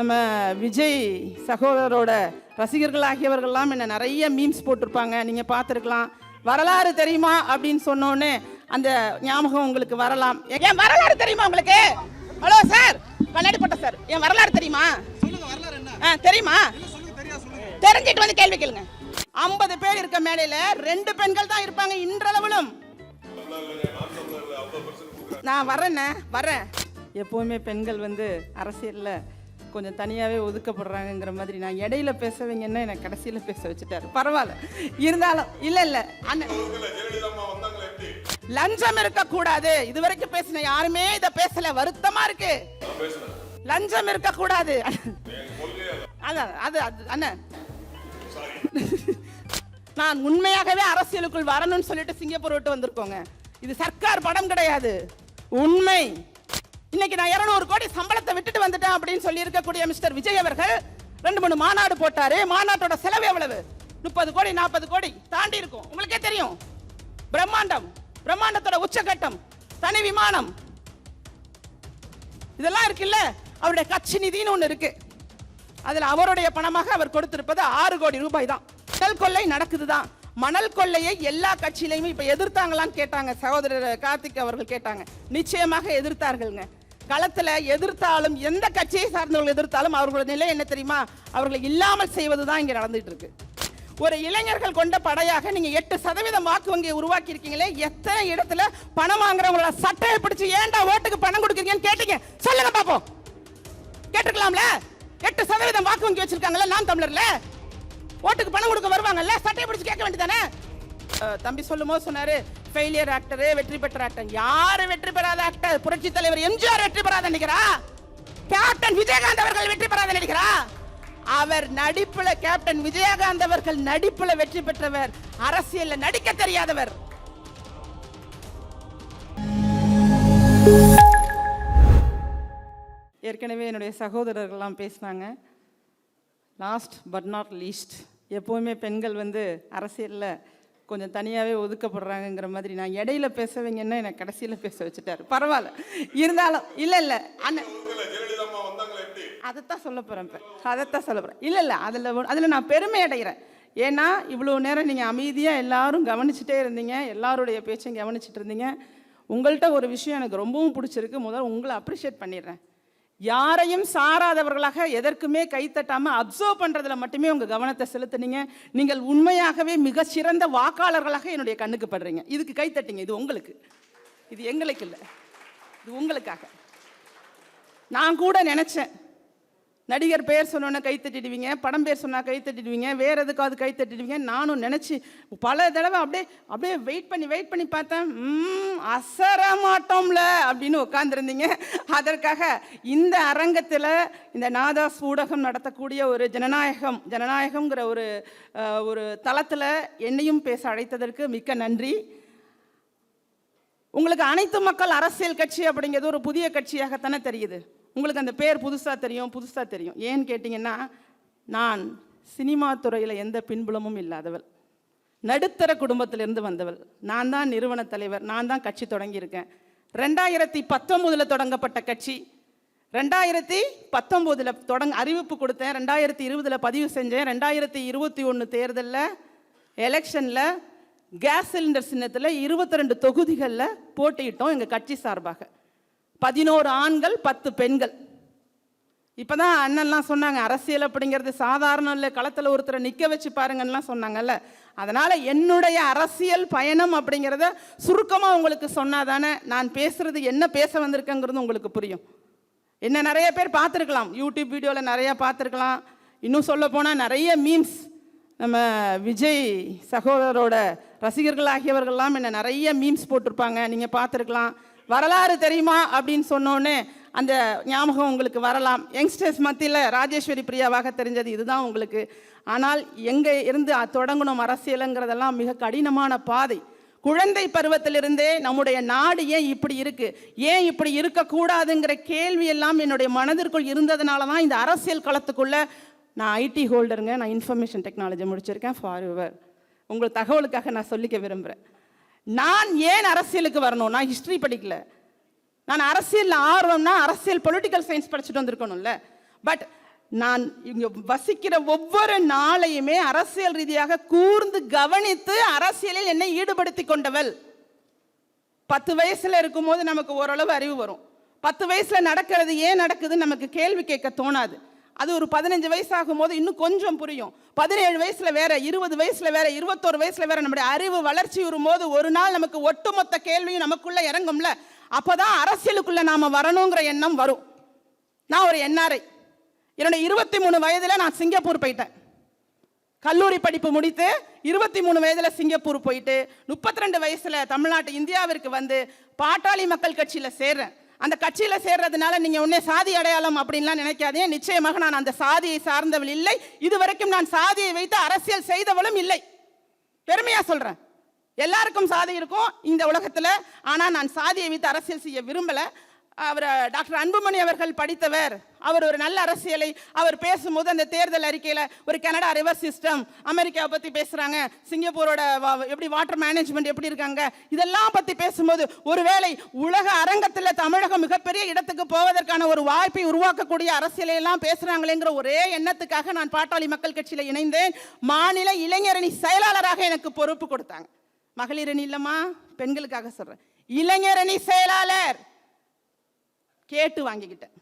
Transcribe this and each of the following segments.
நம்ம விஜய் சகோதரரோட ரசிகர்கள் ஆகியவர்கள்லாம் என்ன நிறைய மீம்ஸ் போட்டிருப்பாங்க. நீங்கள் பார்த்துருக்கலாம். வரலாறு தெரியுமா? அப்படின்னு சொன்னோன்னே அந்த ஞாபகம் உங்களுக்கு வரலாம். என் வரலாறு தெரியுமா உங்களுக்கு? Hello sir. கண்ணாடி போட்ட சார். என் வரலாறு தெரியுமா? ஆ தெரியுமா? தெரிஞ்சிட்டு வந்து கேள்வி கேளுங்க. ஐம்பது பேர் இருக்க மேடையில ரெண்டு பெண்கள் தான் இருப்பாங்க இன்றளவிலும். நான் வரேண்ணே வரேன். எப்போவுமே பெண்கள் வந்து அரசியலில் கொஞ்சம் தனியாகவே ஒதுக்கப்படுறாங்கங்கிற மாதிரி நான் இடையில பேசவீங்கன்னா எனக்கு கடைசியில் பேச வச்சுட்டாரு. பரவாயில்ல. இருந்தாலும் இல்லை இல்லை. அண்ணன் லஞ்சம் இருக்கக்கூடாது. இதுவரைக்கும் பேசின யாருமே இதை பேசல. வருத்தமா இருக்கு. லஞ்சம் இருக்கக்கூடாது. அதான் அது அது அண்ணன் நான் உண்மையாகவே அரசியலுக்குள் வரணும்னு சொல்லிட்டு சிங்கப்பூர் விட்டு வந்திருக்கோங்க. இது சர்க்கார் படம் கிடையாது. உண்மை. இன்னைக்கு நான் 200 கோடி சம்பளத்தை விட்டுட்டு வந்துட்டேன் அப்படின்னு சொல்லி இருக்கக்கூடிய மிஸ்டர் விஜய் அவர்கள் ரெண்டு மூணு மாநாடு போட்டாரு. மாநாட்டோட செலவு எவ்வளவு? முப்பது கோடி நாற்பது கோடி தாண்டி இருக்கும். உங்களுக்கே தெரியும். பிரம்மாண்டம். பிரம்மாண்டத்தோட உச்சகட்டம். தனி விமானம். இதெல்லாம் இருக்குல்ல? அவருடைய கட்சி நிதின்னு ஒண்ணு இருக்கு. அதுல அவருடைய பணமாக அவர் கொடுத்திருப்பது ஆறு கோடி ரூபாய் தான். மணல் கொள்ளை நடக்குதுதான். மணல் கொள்ளையை எல்லா கட்சியிலையுமே இப்ப எதிர்த்தாங்களான்னு கேட்டாங்க. சகோதரர் கார்த்திக் அவர்கள் கேட்டாங்க. நிச்சயமாக எதிர்த்தார்கள்ங்க. களத்தில் எதிர்த்தாலும் எந்த கட்சியை சார்ந்தவர்கள் எதிர்த்தாலும் அவர்களோட நிலை என்ன தெரியுமா? அவர்களை இல்லாமல் செய்வது தான் இங்கே நடந்துட்டு இருக்கு. ஒரு இளைஞர்கள் கொண்ட படையாக நீங்கள் எட்டு சதவீதம் வாக்கு வங்கியை உருவாக்கி இருக்கீங்களே எத்தனை இடத்துல பணம் வாங்குறவங்களோட சட்டையை பிடிச்சி ஏன்டா ஓட்டுக்கு பணம் கொடுக்குறீங்கன்னு கேட்டீங்க. சொல்லுங்க பாப்போம். கேட்டுக்கலாம்ல எட்டு சதவீதம் வாக்கு வங்கி வச்சிருக்காங்கல்ல நான் தமிழர்ல. ஓட்டுக்கு பணம் கொடுக்க வருவாங்கல்ல சட்டையை பிடிச்சி கேட்க வேண்டியதானே தம்பி சொல்லும் போது சொன்னாரு ஃபெயிலியர் ஆக்டர் வெற்றி பெற்ற ஆக்டர் யாரு வெற்றி பெறாத ஆக்டர் புரட்சி தலைவர் எம்ஜிஆர் வெற்றி பெறாத நினைக்கிறா கேப்டன் விஜயகாந்த் அவர்கள் வெற்றி பெறாத நினைக்கிறா அவர் நடிப்புல கேப்டன் விஜயகாந்த் அவர்கள் நடிப்புல வெற்றி பெற்றவர் அரசியல்ல நடிக்க தெரியாதவர். ஏற்கனவே என்னுடைய சகோதரர்கள்லாம் பேசினாங்க. லாஸ்ட் பட் நாட் லீஸ்ட் எப்போவுமே பெண்கள் வந்து அரசியலில் கொஞ்சம் தனியாகவே ஒதுக்கப்படுறாங்கங்கிற மாதிரி நான் இடையில பேசவீங்கன்னா எனக்கு கடைசியில் பேச வச்சுட்டாரு. பரவாயில்ல. இருந்தாலும் இல்லை இல்லை. அண்ணன் அதைத்தான் சொல்ல போகிறேன் இப்போ. அதைத்தான் சொல்ல போகிறேன் இல்லை இல்லை. அதில் அதில் நான் பெருமை அடைகிறேன். ஏன்னா இவ்வளோ நேரம் நீங்கள் அமைதியாக எல்லாரும் கவனிச்சுட்டே இருந்தீங்க. எல்லாருடைய பேச்சையும் கவனிச்சிட்டு இருந்தீங்க. உங்கள்கிட்ட ஒரு விஷயம் எனக்கு ரொம்பவும் பிடிச்சிருக்கு. முதல்ல உங்களை அப்ரிஷியேட் பண்ணிடுறேன். யாரையும் சாராதவர்களாக எதற்குமே கைத்தட்டாமல் அப்சர்வ் பண்ணுறதுல மட்டுமே உங்கள் கவனத்தை செலுத்துனீங்க. நீங்கள் உண்மையாகவே மிக சிறந்த வாக்காளர்களாக என்னுடைய கண்ணுக்கு படுறீங்க. இதுக்கு கைத்தட்டிங்க இது உங்களுக்கு. இது எங்களுக்கு இல்லை. இது உங்களுக்காக. நான் கூட நினச்சேன். நடிகர் பெயர் சொன்னோன்னே கை தட்டிடுவீங்க படம் பேர் சொன்னால் கை தட்டிடுவீங்க வேறு எதுக்காவது கை தட்டிடுவீங்க. நானும் நினச்சி பல தடவை அப்படியே அப்படியே வெயிட் பண்ணி வெயிட் பண்ணி பார்த்தேன். அசர மாட்டோம்ல. அப்படின்னு உட்காந்துருந்தீங்க அதற்காக இந்த அரங்கத்தில் இந்த நாதாஸ் ஊடகம் நடத்தக்கூடிய ஒரு ஜனநாயகம் ஜனநாயகம்ங்கிற ஒரு ஒரு தளத்தில் என்னையும் பேச அழைத்ததற்கு மிக்க நன்றி. உங்களுக்கு அனைத்து மக்கள் அரசியல் கட்சி அப்படிங்கிறது ஒரு புதிய கட்சியாகத்தானே தெரியுது. உங்களுக்கு அந்த பேர் புதுசாக தெரியும் புதுசாக தெரியும். ஏன்னு கேட்டிங்கன்னா நான் சினிமா துறையில் எந்த பின்புலமும் இல்லாதவள். நடுத்தர குடும்பத்திலிருந்து வந்தவள். நான் தான் நிறுவன தலைவர் நான் தான் கட்சி தொடங்கியிருக்கேன். ரெண்டாயிரத்தி பத்தொம்போதில் தொடங்கப்பட்ட கட்சி. ரெண்டாயிரத்தி பத்தொம்போதில் தொடங்க அறிவிப்பு கொடுத்தேன். ரெண்டாயிரத்தி இருபதில் பதிவு செஞ்சேன். ரெண்டாயிரத்தி இருபத்தி ஒன்று தேர்தலில் எலெக்ஷனில் கேஸ் சிலிண்டர் சின்னத்தில் இருபத்தி ரெண்டு தொகுதிகளில் போட்டியிட்டோம் எங்கள் கட்சி சார்பாக. பதினோரு ஆண்கள் பத்து பெண்கள். இப்போ தான் அண்ணன்லாம் சொன்னாங்க அரசியல் அப்படிங்கிறது சாதாரணம் இல்லை களத்தில் ஒருத்தரை நிற்க வச்சு பாருங்கன்னெலாம் சொன்னாங்கல்ல. அதனால் என்னுடைய அரசியல் பயணம் அப்படிங்கிறத சுருக்கமாக உங்களுக்கு சொன்னால் தானே நான் பேசுகிறது என்ன பேச வந்திருக்கேங்கிறது உங்களுக்கு புரியும். என்ன நிறைய பேர் பார்த்துருக்கலாம். யூடியூப் வீடியோவில் நிறையா பார்த்துருக்கலாம். இன்னும் சொல்ல போனால் நிறைய மீம்ஸ் நம்ம விஜய் சகோதரரோட ரசிகர்கள் ஆகியவர்கள்லாம் என்ன நிறைய மீம்ஸ் போட்டிருப்பாங்க. நீங்கள் பார்த்துருக்கலாம். வரலாறு தெரியுமா அப்படின்னு சொன்னோன்னே அந்த ஞாபகம் உங்களுக்கு வரலாம். யங்ஸ்டர்ஸ் மத்தியில் ராஜேஸ்வரி பிரியாவாக தெரிஞ்சது இதுதான் உங்களுக்கு. ஆனால் எங்கே இருந்து தொடங்கணும் அரசியலுங்கிறதெல்லாம் மிக கடினமான பாதை. குழந்தை பருவத்திலிருந்தே நம்முடைய நாடு ஏன் இப்படி இருக்கு? ஏன் இப்படி இருக்கக்கூடாதுங்கிற கேள்வி எல்லாம் என்னுடைய மனதிற்குள் இருந்ததுனால தான் இந்த அரசியல் களத்துக்குள்ள நான் ஐடி ஹோல்டருங்க. நான் இன்ஃபர்மேஷன் டெக்னாலஜி முடிச்சிருக்கேன் ஃபார் யுவர். உங்களுக்கு தகவலுக்காக நான் சொல்லிக்க விரும்புகிறேன் நான் ஏன் அரசியலுக்கு வரணும்? நான் ஹிஸ்ட்ரி படிக்கல. நான் அரசியலில் ஆர்வம்னா அரசியல் பொலிட்டிக்கல் சயின்ஸ் படிச்சுட்டு வந்திருக்கணும்ல. பட் நான் இங்க வசிக்கிற ஒவ்வொரு நாளையுமே அரசியல் ரீதியாக கூர்ந்து கவனித்து அரசியலில் என்னை ஈடுபடுத்தி கொண்டவள். பத்து வயசுல இருக்கும்போது நமக்கு ஓரளவு அறிவு வரும். பத்து வயசுல நடக்கிறது ஏன் நடக்குதுன்னு நமக்கு கேள்வி கேட்க தோணாது. அது ஒரு பதினஞ்சு வயசு ஆகும்போது இன்னும் கொஞ்சம் புரியும். பதினேழு வயசுல வேற இருபது வயசுல வேற இருபத்தோரு வயசுல வேற நம்முடைய அறிவு வளர்ச்சி வரும்போது ஒரு நாள் நமக்கு ஒட்டுமொத்த கேள்வியும் நமக்குள்ள இறங்கும்ல. அப்பதான் அரசியலுக்குள்ளே நாம் வரணுங்கிற எண்ணம் வரும். நான் ஒரு என்ஆர்ஐ. என்னுடைய இருபத்தி மூணு வயதில் நான் சிங்கப்பூர் போயிட்டேன். கல்லூரி படிப்பு முடித்து இருபத்தி மூணு வயதில் சிங்கப்பூர் போயிட்டு முப்பத்தி ரெண்டு வயசில் தமிழ்நாட்டு இந்தியாவிற்கு வந்து பாட்டாளி மக்கள் கட்சியில் சேர்றேன். அந்த கட்சியில் சேர்றதுனால நீங்கள் உடனே சாதி அடையாளம் அப்படின்லாம் நினைக்காதே நிச்சயமாக நான் அந்த சாதியை சார்ந்தவள் இல்லை. இதுவரைக்கும் நான் சாதியை வைத்து அரசியல் செய்தவளும் இல்லை. பெருமையாக சொல்கிறேன் எல்லாருக்கும் சாதி இருக்கும் இந்த உலகத்தில். ஆனால் நான் சாதியை வைத்து அரசியல் செய்ய விரும்பலை. அவர் டாக்டர் அன்புமணி அவர்கள் படித்தவர். அவர் ஒரு நல்ல அரசியலை அவர் பேசும்போது அந்த தேர்தல் அறிக்கையில் ஒரு கனடா ரிவர் சிஸ்டம் அமெரிக்காவை பற்றி பேசுகிறாங்க சிங்கப்பூரோட வா- எப்படி வாட்டர் மேனேஜ்மெண்ட் எப்படி இருக்காங்க? இதெல்லாம் பற்றி பேசும்போது ஒருவேளை உலக அரங்கத்தில் தமிழகம் மிகப்பெரிய இடத்துக்கு போவதற்கான ஒரு வாய்ப்பை உருவாக்கக்கூடிய அரசியலையெல்லாம் பேசுகிறாங்களேங்கிற ஒரே எண்ணத்துக்காக நான் பாட்டாளி மக்கள் கட்சியில் இணைந்தேன். மாநில இளைஞரணி செயலாளராக எனக்கு பொறுப்பு கொடுத்தாங்க. மகளிர் அணி இல்லைம்மா பெண்களுக்காக சொல்கிறேன் அணி செயலாளர். கேட்டு வாங்கிக்கிட்டேன்.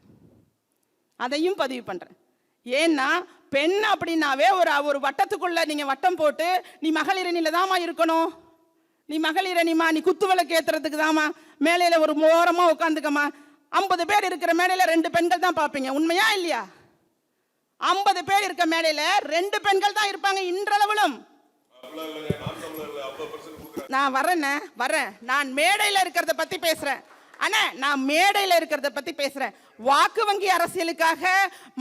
அதையும் பதிவு பண்ணுறேன் ஏன்னா பெண் அப்படின்னாவே ஒரு ஒரு வட்டத்துக்குள்ள நீங்கள் வட்டம் போட்டு நீ மகளிரணியில் தாம்மா இருக்கணும். நீ மகளிரணிமா நீ குத்து விளக்கு ஏத்துறதுக்கு தாம்மா மேலையில் ஒரு ஓரமாக உட்காந்துக்கம்மா. ஐம்பது பேர் இருக்கிற மேடையில் ரெண்டு பெண்கள் தான் பார்ப்பீங்க. உண்மையா இல்லையா? ஐம்பது பேர் இருக்க மேடையில் ரெண்டு பெண்கள் தான் இருப்பாங்க இன்றளவிலும். நான் வரேண்ணே வரேன். நான் மேடையில் இருக்கிறத பத்தி பேசுறேன். அண்ணா நான் மேடையில் இருக்கிறத பத்தி பேசுறேன். வாக்கு வங்கி அரசியலுக்காக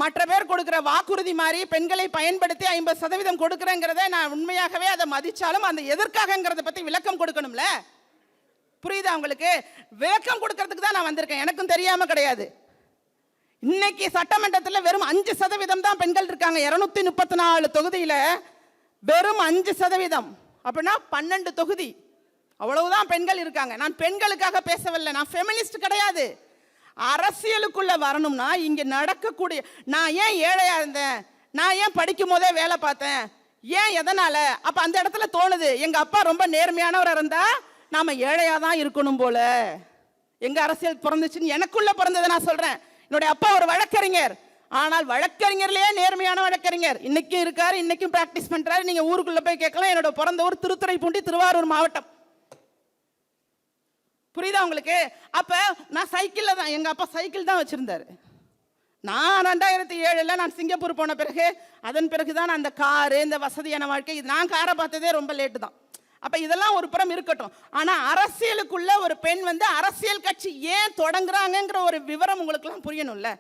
மற்ற பேர் கொடுக்குற வாக்குறுதி மாதிரி பெண்களை பயன்படுத்தி ஐம்பது சதவீதம் கொடுக்குறேங்கிறத நான் உண்மையாகவே அதை மதிச்சாலும் அந்த எதற்காகங்கிறத பத்தி விளக்கம் கொடுக்கணும்ல? புரியுதா உங்களுக்கு? விளக்கம் கொடுக்கறதுக்கு தான் நான் வந்திருக்கேன். எனக்கும் தெரியாம கிடையாது. இன்னைக்கு சட்டமன்றத்தில் வெறும் அஞ்சு சதவீதம் தான் பெண்கள் இருக்காங்க. இருநூத்தி முப்பத்தி நாலு தொகுதியில் வெறும் அஞ்சு சதவீதம். அப்படின்னா பன்னெண்டு தொகுதி. அவ்வளவுதான் பெண்கள் இருக்காங்க. நான் பெண்களுக்காக பேசவில்லை. நான் ஃபெமினிஸ்ட் கிடையாது. அரசியலுக்குள்ளே வரணும்னா இங்கே நடக்கக்கூடிய நான் ஏன் ஏழையாக இருந்தேன்? நான் ஏன் படிக்கும் போதே வேலை பார்த்தேன்? ஏன் எதனால்? அப்போ அந்த இடத்துல தோணுது. எங்கள் அப்பா ரொம்ப நேர்மையானவராக இருந்தால் நாம் ஏழையாக தான் இருக்கணும் போல. எங்கள் அரசியல் பிறந்துச்சுன்னு எனக்குள்ளே பிறந்ததை நான் சொல்கிறேன் என்னுடைய அப்பா ஒரு வழக்கறிஞர். ஆனால் வழக்கறிஞர்லேயே நேர்மையான வழக்கறிஞர். இன்னைக்கும் இருக்காரு இன்னைக்கும் பிராக்டிஸ் பண்ணுறாரு நீங்கள் ஊருக்குள்ளே போய் கேட்கலாம். என்னோட பிறந்த ஊர் திருத்துறைப்பூண்டி திருவாரூர் மாவட்டம். புரியுதா உங்களுக்கு? அப்போ நான் சைக்கிளில் தான் எங்கள் அப்பா சைக்கிள் தான் வச்சுருந்தார். நான் ரெண்டாயிரத்தி ஏழில் நான் சிங்கப்பூர் போன பிறகு அதன் பிறகு தான் அந்த காரு இந்த வசதியான வாழ்க்கை இது நான் காரை பார்த்ததே ரொம்ப லேட்டு தான். அப்போ இதெல்லாம் ஒரு புறம் இருக்கட்டும். ஆனால் அரசியலுக்குள்ள ஒரு பெண் வந்து அரசியல் கட்சி ஏன் தொடங்குறாங்கங்கிற ஒரு விவரம் உங்களுக்குலாம் புரியணும்ல?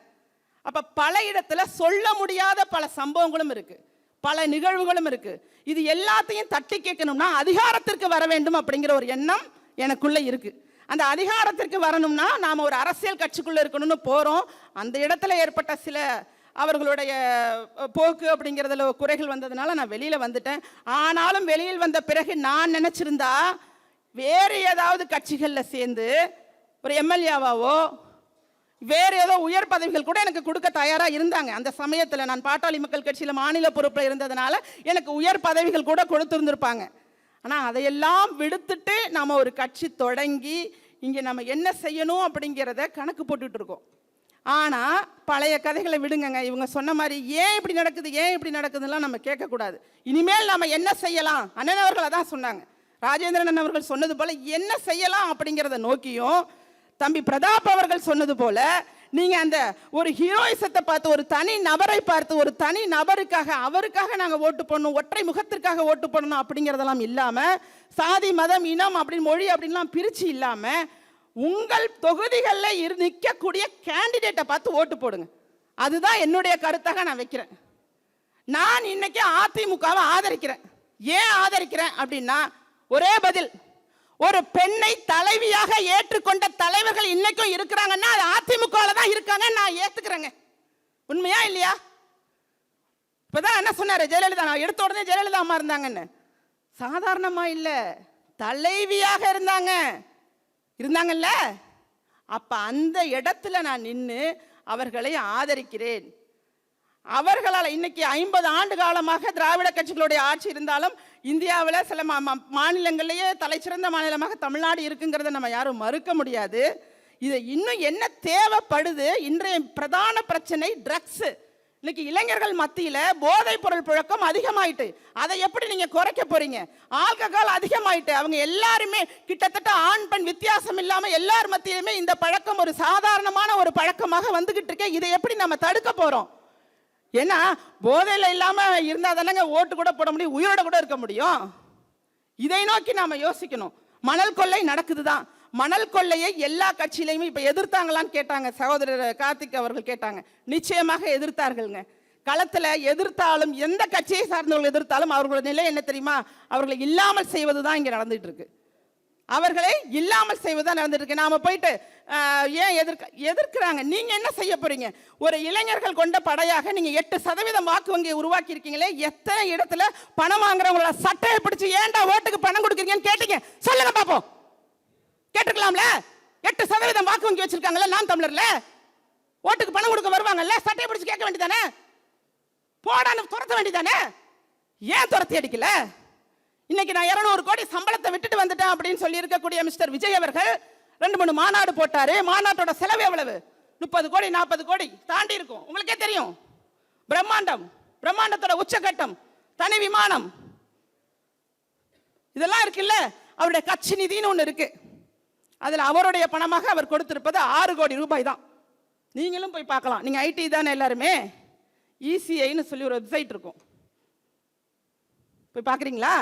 அப்ப பல இடத்துல சொல்ல முடியாத பல சம்பவங்களும் இருக்கு. பல நிகழ்வுகளும் இருக்கு. இது எல்லாத்தையும் தட்டி கேட்கணும்னா அதிகாரத்திற்கு வர வேண்டும் அப்படிங்கிற ஒரு எண்ணம் எனக்குள்ள இருக்கு. அந்த அதிகாரத்திற்கு வரணும்னா நாம ஒரு அரசியல் கட்சிக்குள்ள இருக்கணும்னு போறோம். அந்த இடத்துல ஏற்பட்ட சில அவர்களுடைய போக்கு அப்படிங்கிறதுல குறைகள் வந்ததுனால நான் வெளியில வந்துட்டேன். ஆனாலும் வெளியில் வந்த பிறகு நான் நினைச்சிருந்தா வேறு ஏதாவது கட்சிகளில் சேர்ந்து ஒரு எம்எல்ஏவாவோ வேறு ஏதோ உயர் பதவிகள் கூட எனக்கு கொடுக்க தயாராக இருந்தாங்க. அந்த சமயத்தில் நான் பாட்டாளி மக்கள் கட்சியில் மாநில பொறுப்பில் இருந்ததுனால எனக்கு உயர் பதவிகள் கூட கொடுத்துருந்துருப்பாங்க. ஆனால் அதையெல்லாம் விடுத்துட்டு நாம் ஒரு கட்சி தொடங்கி இங்கே நம்ம என்ன செய்யணும் அப்படிங்கிறத கணக்கு போட்டுட்டு இருக்கோம். ஆனால் பழைய கதைகளை விடுங்கங்க. இவங்க சொன்ன மாதிரி ஏன் இப்படி நடக்குது ஏன் இப்படி நடக்குதுலாம் நம்ம கேட்கக்கூடாது. இனிமேல் நம்ம என்ன செய்யலாம்? அண்ணன் அவர்களை தான் சொன்னாங்க. ராஜேந்திரன் அவர்கள் சொன்னது போல் என்ன செய்யலாம் அப்படிங்கிறத நோக்கியும் தம்பி பிரதாப் அவர்கள் சொன்னது போல நீங்க அந்த ஒரு ஹீரோயிசத்தை பார்த்து ஒரு தனி நபரை பார்த்து ஒரு தனி நபருக்காக அவருக்காக நாங்க ஓட்டு பண்ணணும் ஒற்றை முகத்திற்காக ஓட்டு பண்ணணும் அப்படிங்கறதெல்லாம் இல்லாம சாதி மதம் இனம் அப்படின்னு மொழி அப்படின்லாம் பிரிச்சு இல்லாம உங்கள் தொகுதிகளில் இரு நிற்கக்கூடிய கேண்டிடேட்டை பார்த்து ஓட்டு போடுங்க. அதுதான் என்னுடைய கருத்தாக நான் வைக்கிறேன். நான் இன்னைக்கு அதிமுகவை ஆதரிக்கிறேன். ஏன் ஆதரிக்கிறேன் அப்படின்னா ஒரே பதில் ஒரு பெண்ணை தலைவியாக ஏற்றுக்கொண்ட தலைவர்கள் இன்னைக்கும் இருக்கிறாங்கன்னா அது அதிமுகவில் தான் இருக்காங்க நான் ஏத்துக்கிறேங்க. உண்மையா இல்லையா? இப்பதான் என்ன சொன்னாரு? ஜெயலலிதா நான் எடுத்த உடனே ஜெயலலிதா அம்மா இருந்தாங்கன்னு. சாதாரணமா இல்ல. தலைவியாக இருந்தாங்க. இருந்தாங்கல்ல? அப்ப அந்த இடத்துல நான் நின்று அவர்களை ஆதரிக்கிறேன். அவர்களால் இன்னைக்கு ஐம்பது ஆண்டு காலமாக திராவிட கட்சிகளுடைய ஆட்சி இருந்தாலும் இந்தியாவில் சில மா- மா- மாநிலங்களிலேயே தலைச்சிறந்த மாநிலமாக தமிழ்நாடு இருக்குங்கிறத நம்ம யாரும் மறுக்க முடியாது. இது இன்னும் என்ன தேவைப்படுது? இன்றைய பிரதான பிரச்சனை ட்ரக்ஸு இன்னைக்கு இளைஞர்கள் மத்தியில் போதைப் பொருள் புழக்கம் அதிகமாயிட்டு. அதை எப்படி நீங்கள் குறைக்க போறீங்க? ஆல்கஹால் அதிகமாயிட்டு. அவங்க எல்லாருமே கிட்டத்தட்ட ஆண் பெண் வித்தியாசம் இல்லாமல் எல்லார் மத்தியிலுமே இந்த பழக்கம் ஒரு சாதாரணமான ஒரு பழக்கமாக வந்துகிட்டு இருக்கேன் இதை எப்படி நம்ம தடுக்க போகிறோம் ஏன்னா போதையில் இல்லாமல் இருந்தால் தானேங்க ஓட்டு கூட போட முடியும் உயிரோட கூட இருக்க முடியும். இதை நோக்கி நாம் யோசிக்கணும். மணல் கொள்ளை நடக்குது தான் மணல் கொள்ளையை எல்லா கட்சியிலையுமே இப்போ எதிர்த்தாங்களான்னு கேட்டாங்க சகோதரர் கார்த்திக் அவர்கள் கேட்டாங்க. நிச்சயமாக எதிர்த்தார்கள்ங்க. களத்தில் எதிர்த்தாலும் எந்த கட்சியை சார்ந்தவர்கள் எதிர்த்தாலும் அவர்களோட நிலை என்ன தெரியுமா? அவர்களை இல்லாமல் செய்வது தான் இங்கே நடந்துட்டு இருக்கு. அவர்களை இல்லாமல் செய்வதுதான் நடந்துருக்கு இருக்கு. நாம போயிட்டு ஏன் எதிர்க்க எதிர்க்கிறாங்க? நீங்க என்ன செய்ய போறீங்க? ஒரு இளைஞர்கள் கொண்ட படையாக நீங்க எட்டு சதவீதம் வாக்கு வங்கியை உருவாக்கி இருக்கீங்களே எத்தனை இடத்துல பணம் வாங்குறவங்களோட சட்டையை பிடிச்சி ஏன்டா ஓட்டுக்கு பணம் கொடுக்குறீங்கன்னு கேட்டீங்க? சொல்லுங்க பாப்போம். கேட்டுக்கலாம்ல எட்டு சதவீதம் வாக்கு வங்கி வச்சிருக்காங்கல்ல நான் தமிழர்ல? ஓட்டுக்கு பணம் கொடுக்க வருவாங்கல்ல சட்டையை பிடிச்சி கேட்க வேண்டியதானே? போடான்னு துரத்த வேண்டியதானே? ஏன் துரத்தி அடிக்கல? இன்னைக்கு நான் இருநூறு கோடி சம்பளத்தை விட்டுட்டு வந்துட்டேன் அப்படின்னு சொல்லி இருக்கக்கூடிய மிஸ்டர் விஜய் அவர்கள் ரெண்டு மூணு மாநாடு போட்டாரு. மாநாட்டோட செலவு எவ்வளவு? முப்பது கோடி நாற்பது கோடி தாண்டி இருக்கும். உங்களுக்கே தெரியும். பிரம்மாண்டம். பிரம்மாண்டத்தோட உச்சகட்டம். தனி விமானம். இதெல்லாம் இருக்குல்ல? அவருடைய கட்சி நிதின்னு ஒன்று இருக்கு. அதில் அவருடைய பணமாக அவர் கொடுத்திருப்பது ஆறு கோடி ரூபாய் தான். நீங்களும் போய் பார்க்கலாம். நீங்கள் ஐடி தானே எல்லாருமே? இசிஐன்னு சொல்லி ஒரு வெப்சைட் இருக்கும். போய் பார்க்குறீங்களா?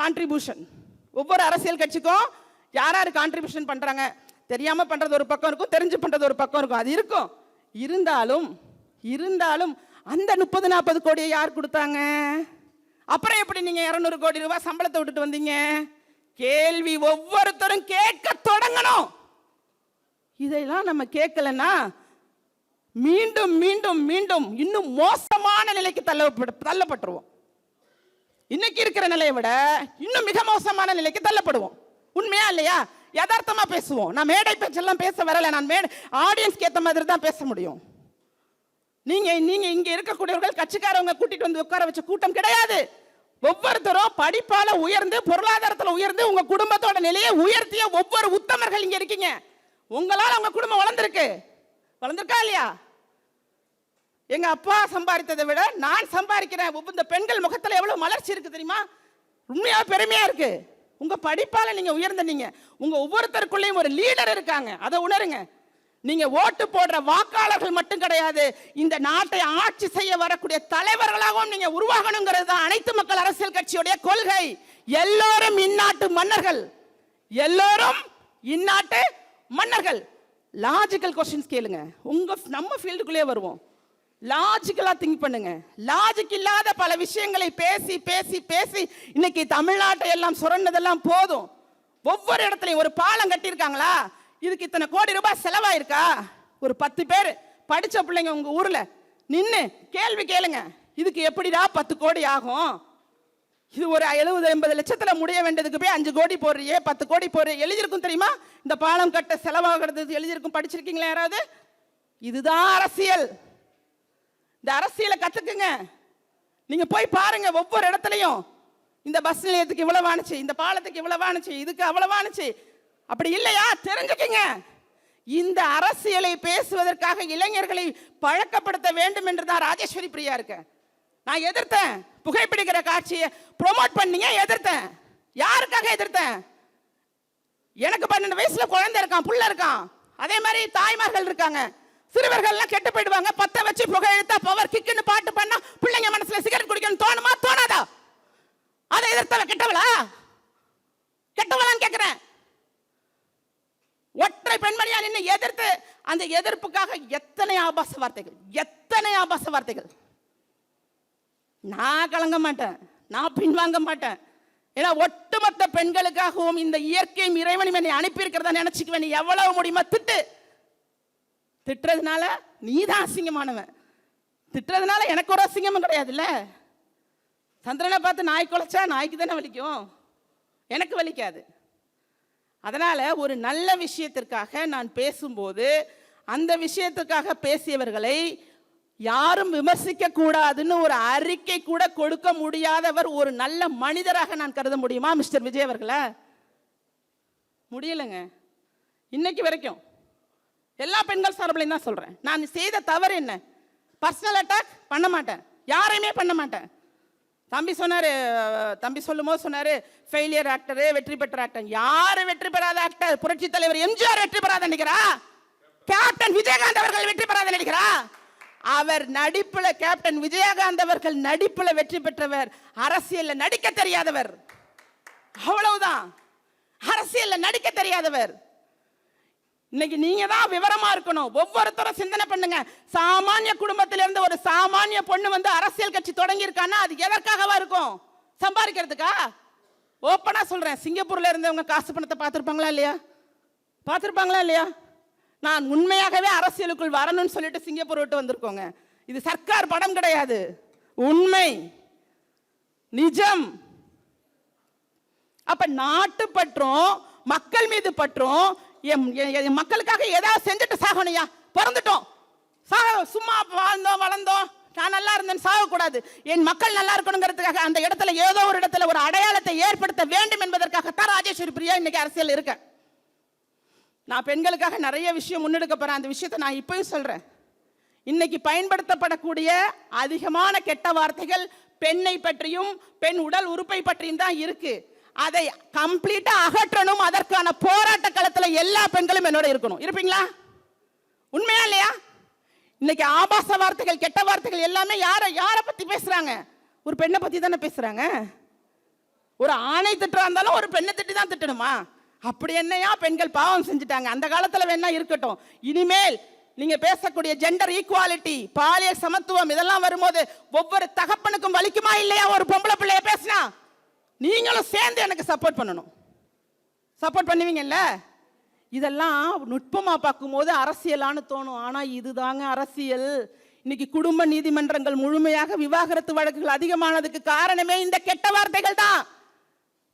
கான்ட்ரிபியூஷன் ஒவ்வொரு அரசியல் கட்சிக்கும் யார் யார் கான்ட்ரிபியூஷன் பண்ணுறாங்க தெரியாமல் பண்ணுறது ஒரு பக்கம் இருக்கும் தெரிஞ்சு பண்ணுறது ஒரு பக்கம் இருக்கும். அது இருக்கும். இருந்தாலும் இருந்தாலும் அந்த முப்பது நாற்பது கோடியை யார் கொடுத்தாங்க? அப்புறம் எப்படி நீங்கள் இரநூறு கோடி ரூபாய் சம்பளத்தை விட்டுட்டு வந்தீங்க? கேள்வி ஒவ்வொருத்தரும் கேட்க தொடங்கணும். இதெல்லாம் நம்ம கேட்கலன்னா மீண்டும் மீண்டும் மீண்டும் இன்னும் மோசமான நிலைக்கு தள்ள தள்ளப்பட்டுருவோம். இன்னைக்கு இருக்கிற நிலையை விட இன்னும் மிக மோசமான நிலைக்கு தள்ளப்படுவோம். உண்மையா இல்லையா? யதார்த்தமா பேசுவோம். நான் மேடை பேச்செல்லாம் பேச வரல. நான் மேடை ஆடியன்ஸ்க்கு ஏற்ற மாதிரி தான் பேச முடியும். நீங்க நீங்க இங்க இருக்கக்கூடியவர்கள் கட்சிக்காரவங்க கூட்டிட்டு வந்து உட்கார வச்ச கூட்டம் கிடையாது. ஒவ்வொருத்தரும் படிப்பால உயர்ந்து பொருளாதாரத்துல உயர்ந்து உங்க குடும்பத்தோட நிலையை உயர்த்திய ஒவ்வொரு உத்தமர்கள் இங்க இருக்கீங்க. உங்களால் அவங்க குடும்பம் வளர்ந்துருக்கு. வளர்ந்துருக்கா இல்லையா? எங்க அப்பா சம்பாதித்ததை விட நான் சம்பாதிக்கிறேன் இந்த பெண்கள் முகத்தில் எவ்வளவு மலர்ச்சி இருக்கு தெரியுமா? உண்மையா பெருமையா இருக்கு. உங்க படிப்பால நீங்க உயர்ந்தீங்க உங்க ஒவ்வொருத்தருக்குள்ளேயும் ஒரு லீடர் இருக்காங்க. அதை உணருங்க. நீங்க ஓட்டு போடுற வாக்காளர்கள் மட்டும் கிடையாது. இந்த நாட்டை ஆட்சி செய்ய வரக்கூடிய தலைவர்களாகவும் நீங்க உருவாகணுங்கிறது தான் அனைத்து மக்கள் அரசியல் கட்சியுடைய கொள்கை. எல்லோரும் இந்நாட்டு மன்னர்கள். எல்லோரும் இந்நாட்டு மன்னர்கள். லாஜிக்கல் கொஸ்டின்ஸ் கேளுங்க. உங்க நம்ம ஃபீல்டுக்குள்ளேயே வருவோம். லாஜிக்கலாக திங்க் பண்ணுங்க. லாஜிக் இல்லாத பல விஷயங்களை பேசி பேசி பேசி இன்னைக்கு தமிழ்நாட்டை எல்லாம் சுரண்டதெல்லாம் போதும். ஒவ்வொரு இடத்துலையும் ஒரு பாலம் கட்டியிருக்காங்களா? இதுக்கு இத்தனை கோடி ரூபாய் செலவாயிருக்கா? ஒரு பத்து பேர். படித்த பிள்ளைங்க உங்கள் ஊரில். நின்று கேள்வி கேளுங்க. இதுக்கு எப்படிடா பத்து கோடி ஆகும்? இது ஒரு எழுபது எண்பது லட்சத்தில் முடிய வேண்டியதுக்கு போய் அஞ்சு கோடி போடுறியே பத்து கோடி போடுறியே. எழுதியிருக்கும் தெரியுமா? இந்த பாலம் கட்ட செலவாகிறது எழுதியிருக்கும் படிச்சிருக்கீங்களா யாராவது? இதுதான் அரசியல். இந்த அரசியலை கற்றுக்குங்க நீங்கள் போய் பாருங்க ஒவ்வொரு இடத்துலையும் இந்த பஸ் நிலையத்துக்கு இவ்வளவானுச்சு இந்த பாலத்துக்கு இவ்வளவானுச்சு இதுக்கு அவ்வளவானுச்சு அப்படி இல்லையா? தெரிஞ்சுக்கங்க. இந்த அரசியலை பேசுவதற்காக இளைஞர்களை பழக்கப்படுத்த வேண்டும் என்று தான் ராஜேஸ்வரி பிரியா இருக்க. நான் எதிர்த்தேன். புகைப்பிடிக்கிற காட்சியை ப்ரொமோட் பண்ணீங்க எதிர்த்தேன்? யாருக்காக எதிர்த்தேன்? எனக்கு பன்னெண்டு வயசுல குழந்தை இருக்கான் புள்ள இருக்கான். அதே மாதிரி தாய்மார்கள் இருக்காங்க. சிறுவர்கள்லாம் கெட்டு போயிடுவாங்க. பத்த வச்சு புகை எழுத்தா பவர் கிக்குன்னு பாட்டு பண்ணா பிள்ளைங்க மனசுல சிகரெட் குடிக்கணும் தோணுமா? தோணாதா? அதை எதிர்த்தவ கெட்டவளா? கெட்டவளான்னு கேட்கிறேன் ஒற்றை பெண்மணியா நின்று எதிர்த்து அந்த எதிர்ப்புக்காக எத்தனை ஆபாச வார்த்தைகள் எத்தனை ஆபாச வார்த்தைகள். நான் கலங்க மாட்டேன். நான் பின்வாங்க மாட்டேன். ஏன்னா ஒட்டுமொத்த பெண்களுக்காகவும் இந்த இயற்கையும் இறைவனும் என்னை அனுப்பியிருக்கிறதா நினைச்சுக்குவேன். எவ்வளவு முடியுமா திட்டு. திட்டுறதுனால நீ தான் அசிங்கமானவன். திட்டுறதுனால எனக்கு ஒரு அசிங்கமும் கிடையாதுல்ல? சந்திரனை பார்த்து நாய் குலைச்சா நாய்க்கு தானே வலிக்கும்? எனக்கு வலிக்காது. அதனால் ஒரு நல்ல விஷயத்திற்காக நான் பேசும்போது அந்த விஷயத்துக்காக பேசியவர்களை யாரும் விமர்சிக்க கூடாதுன்னு ஒரு அறிக்கை கூட கொடுக்க முடியாதவர் ஒரு நல்ல மனிதராக நான் கருத முடியுமா மிஸ்டர் விஜய் அவர்களை? முடியலைங்க. இன்னைக்கு வரைக்கும். எல்லா பெண்கள் சார்பிலையும் தான் சொல்கிறேன் நான் செய்த தவறு என்ன? பர்சனல் அட்டாக் பண்ண மாட்டேன். யாரையுமே பண்ண மாட்டேன். தம்பி சொன்னார் தம்பி சொல்லும் போது சொன்னார் ஃபெயிலியர் ஆக்டரு வெற்றி பெற்ற ஆக்டர் யார் வெற்றி பெறாத ஆக்டர் புரட்சி தலைவர் எம்ஜிஆர் வெற்றி பெறாத நினைக்கிறா கேப்டன் விஜயகாந்த் அவர்கள் வெற்றி பெறாத நினைக்கிறா அவர் நடிப்புல கேப்டன் விஜயகாந்த் அவர்கள் நடிப்புல வெற்றி பெற்றவர். அரசியல்ல நடிக்க தெரியாதவர். அவ்வளவுதான். அரசியல்ல நடிக்க தெரியாதவர். இன்னைக்கு நீங்க தான் விவரமா இருக்கணும். ஒவ்வொருத்தரும் சிந்தனை பண்ணுங்க. சாமானிய குடும்பத்திலிருந்து ஒரு சாமானிய பொண்ணு வந்து அரசியல் கட்சி தொடங்கி இருக்கான்னா அது எதற்காகவா இருக்கும்? சம்பாதிக்கிறதுக்கா? ஓப்பனா சொல்றேன். சிங்கப்பூர்ல இருந்தவங்க காசு பணத்தை பார்த்துருப்பாங்களா இல்லையா? பார்த்துருப்பாங்களா இல்லையா? நான் உண்மையாகவே அரசியலுக்குள் வரணும்னு சொல்லிட்டு சிங்கப்பூர் விட்டு வந்திருக்கோங்க. இது சர்க்கார் படம் கிடையாது. உண்மை. நிஜம். அப்ப நாட்டு பற்றும் மக்கள் மீது பற்றும் என் மக்களுக்காக ஏதாவது செஞ்சுட்டு சாகணும்யா. பிறந்துட்டோம். சாக சும்மா வாழ்ந்தோம் வளர்ந்தோம். நான் நல்லா இருந்தேன் சாகக்கூடாது. என் மக்கள் நல்லா இருக்கணுங்கிறதுக்காக அந்த இடத்துல ஏதோ ஒரு இடத்துல ஒரு அடையாளத்தை ஏற்படுத்த வேண்டும் என்பதற்காகத்தான் ராஜேஸ்வரி பிரியா இன்னைக்கு அரசியல் இருக்கேன் நான் பெண்களுக்காக நிறைய விஷயம் முன்னெடுக்க போகிறேன் அந்த விஷயத்தை நான் இப்பயும் சொல்கிறேன் இன்னைக்கு பயன்படுத்தப்படக்கூடிய அதிகமான கெட்ட வார்த்தைகள் பெண்ணை பற்றியும் பெண் உடல் உறுப்பை பற்றியும் தான் இருக்குது அதை கம்ப்ளீட்டா அகற்றணும். அதற்கான போராட்ட களத்துல எல்லா பெண்களும் என்னோட இருக்கணும். இருப்பீங்களா? உண்மையா இல்லையா? இன்னைக்கு ஆபாச வார்த்தைகள் கெட்ட வார்த்தைகள் எல்லாமே யாரை யாரை பத்தி பேசுறாங்க? ஒரு பெண்ணை பத்தி தானே பேசுறாங்க? ஒரு ஆணை திட்டுறா இருந்தாலும் ஒரு பெண்ணை திட்டி தான் திட்டணுமா? அப்படி என்னையா பெண்கள் பாவம் செஞ்சுட்டாங்க? அந்த காலத்துல வேணா இருக்கட்டும். இனிமேல் நீங்க பேசக்கூடிய ஜெண்டர் ஈக்குவாலிட்டி பாலியல் சமத்துவம் இதெல்லாம் வரும்போது ஒவ்வொரு தகப்பனுக்கும் வலிக்குமா இல்லையா? ஒரு பொம்பளை பிள்ளைய பேசினா? நீங்களும் சேர்ந்து எனக்கு சப்போர்ட் பண்ணணும். சப்போர்ட் பண்ணுவீங்கல்ல? இதெல்லாம் நுட்பமாக பார்க்கும்போது அரசியலான்னு தோணும். ஆனால் இதுதாங்க அரசியல். இன்னைக்கு குடும்ப நீதிமன்றங்கள் முழுமையாக விவாகரத்து வழக்குகள் அதிகமானதுக்கு காரணமே இந்த கெட்ட வார்த்தைகள் தான்.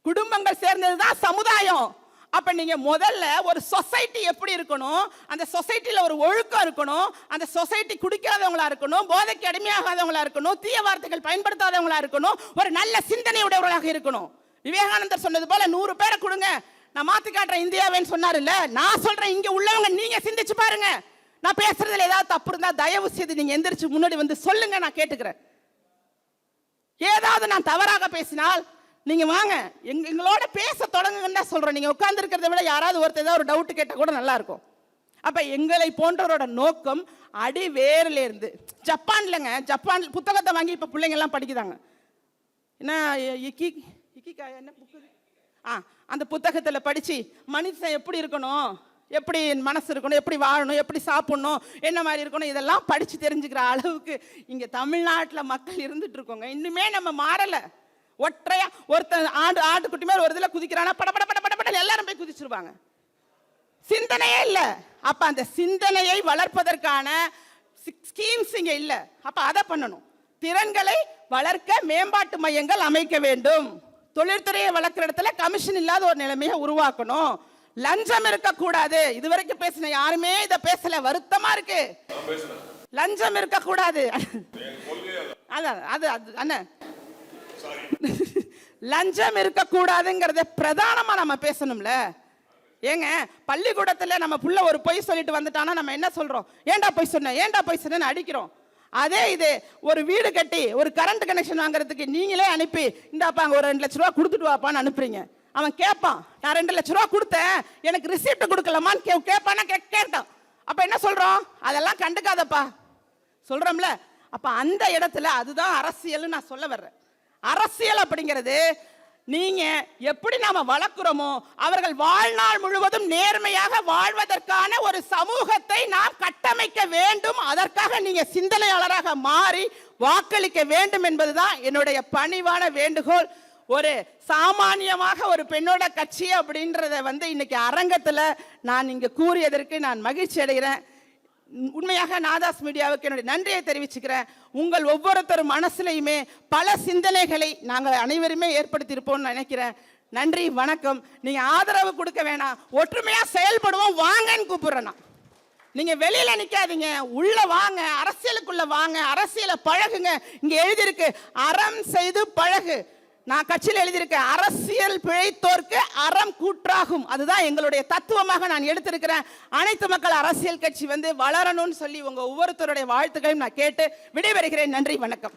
குடும்பங்கள் சேர்ந்தது தான் சமுதாயம். அப்போ நீங்கள் முதல்ல ஒரு சொசைட்டி எப்படி இருக்கணும்? அந்த சொசைட்டியில் ஒரு ஒழுக்கம் இருக்கணும். அந்த சொசைட்டி குடிக்காதவங்களா இருக்கணும். போதைக்கு அடிமையாகாதவங்களா இருக்கணும். தீய வார்த்தைகள் பயன்படுத்தாதவங்களா இருக்கணும். ஒரு நல்ல சிந்தனை உடையவர்களாக இருக்கணும். விவேகானந்தர் சொன்னது போல நூறு பேரை கொடுங்க. நான் மாற்றி காட்டுறேன் இந்தியாவேன்னு சொன்னார்ல நான் சொல்கிறேன் இங்கே உள்ளவங்க நீங்கள் சிந்திச்சு பாருங்க. நான் பேசுறதுல ஏதாவது தப்பு இருந்தால் தயவு செய்து நீங்கள் எந்திரிச்சு முன்னாடி வந்து சொல்லுங்க நான் கேட்டுக்கிறேன். ஏதாவது நான் தவறாக பேசினால் நீங்க வாங்க. எங்க எங்களோட பேச தொடங்குங்கன்னு தான் சொல்றேன் நீங்க உட்கார்ந்து இருக்கிறத விட யாராவது ஒருத்தர் ஏதாவது ஒரு டவுட் கேட்டால் கூட நல்லா இருக்கும். அப்ப எங்களை போன்றவரோட நோக்கம் அடி வேர்ல இருந்து ஜப்பான்லங்க ஜப்பான் புத்தகத்தை வாங்கி இப்ப பிள்ளைங்க எல்லாம் படிக்குதாங்க என்ன இக்கி இக்கிக்கா என்ன புக்கு? ஆ அந்த புத்தகத்தில் படித்து மனுஷன் எப்படி இருக்கணும்? எப்படி மனசு இருக்கணும்? எப்படி வாழணும்? எப்படி சாப்பிடணும்? என்ன மாதிரி இருக்கணும்? இதெல்லாம் படித்து தெரிஞ்சுக்கிற அளவுக்கு இங்கே தமிழ்நாட்டில் மக்கள் இருந்துட்டு இருக்கோங்க. இன்னுமே நம்ம மாறலை. ஒற்றையா ஒருத்தன் ஆடு ஆட்டுக்குட்டி மேலே ஒரு இதில் குதிக்கிறானா பட பட பட பட பட எல்லாரும் போய் குதிச்சிருவாங்க. சிந்தனையே இல்லை. அப்ப அந்த சிந்தனையை வளர்ப்பதற்கான ஸ்கீம்ஸ் இங்க இல்ல. அப்ப அதை பண்ணணும். திறன்களை வளர்க்க மேம்பாட்டு மையங்கள் அமைக்க வேண்டும். தொழில்துறையை வளர்க்குற இடத்துல கமிஷன் இல்லாத ஒரு நிலைமையை உருவாக்கணும். லஞ்சம் இருக்கக்கூடாது. இதுவரைக்கும் பேசின யாருமே இதை பேசல. வருத்தமா இருக்கு. லஞ்சம் இருக்கக்கூடாது. அதான். அது அது அண்ணன் லஞ்சம் இருக்கக்கூடாதுங்கிறத பிரதானமா நம்ம பேசணும்ல. ஏங்க பள்ளிக்கூடத்துல நம்ம புள்ள ஒரு பொய் சொல்லிட்டு வந்துட்டானா நம்ம என்ன சொல்றோம்? ஏன்டா பொய் சொன்ன? ஏன்டா பொய் சொன்னேன்னு அடிக்கிறோம். அதே இது ஒரு வீடு கட்டி ஒரு கரண்ட் கனெக்ஷன் வாங்குறதுக்கு நீங்களே அனுப்பி இந்தாப்பா அங்கே ஒரு ரெண்டு லட்ச ரூபா கொடுத்துட்டு வாப்பான்னு அனுப்புறீங்க. அவன் கேட்பான் நான் ரெண்டு லட்ச ரூபா கொடுத்தேன் எனக்கு ரிசிப்ட் கொடுக்கலமான்னு கே கேட்பானா கே கேட்டான். அப்ப என்ன சொல்றோம்? அதெல்லாம் கண்டுக்காதப்பா. சொல்றோம்ல. அப்ப அந்த இடத்துல அதுதான் அரசியல்னு நான் சொல்ல வர்றேன். அரசியல் அப்படிங்கிறது நீங்க எப்படி நாம வளர்க்கிறோமோ அவர்கள் வாழ்நாள் முழுவதும் நேர்மையாக வாழ்வதற்கான ஒரு சமூகத்தை நாம் கட்டமைக்க வேண்டும். அதற்காக நீங்க சிந்தனையாளராக மாறி வாக்களிக்க வேண்டும் என்பதுதான் என்னுடைய பணிவான வேண்டுகோள். ஒரு சாமானியமாக ஒரு பெண்ணோட கட்சி அப்படின்றத வந்து இன்னைக்கு அரங்கத்தில் நான் இங்கே கூறியதற்கு நான் மகிழ்ச்சி அடைகிறேன். உண்மையாக நாதாஸ் மீடியாவுக்கு என்னுடைய நன்றியை தெரிவிச்சுக்கிறேன். உங்கள் ஒவ்வொருத்தர் மனசுலையுமே பல சிந்தனைகளை நாங்கள் அனைவருமே ஏற்படுத்தியிருப்போம்னு நினைக்கிறேன். நன்றி வணக்கம். நீங்கள் ஆதரவு கொடுக்க வேணாம். ஒற்றுமையாக செயல்படுவோம். வாங்கன்னு கூப்பிட்றேண்ணா நீங்கள் வெளியில் நிற்காதீங்க உள்ளே உள்ள வாங்க. அரசியலுக்குள்ளே வாங்க. அரசியலை பழகுங்க. இங்கே எழுதியிருக்கு அறம் செய்து பழகு. நான் கட்சியில் எழுதியிருக்கேன் அரசியல் பிழைத்தோர்க்கு அறம் கூற்றாகும். அதுதான் எங்களுடைய தத்துவமாக நான் எடுத்திருக்கிறேன். அனைத்து மக்கள் அரசியல் கட்சி வந்து வளரணும்னு சொல்லி உங்க ஒவ்வொருத்தருடைய வாழ்த்துக்களையும் நான் கேட்டு விடைபெறுகிறேன். நன்றி வணக்கம்.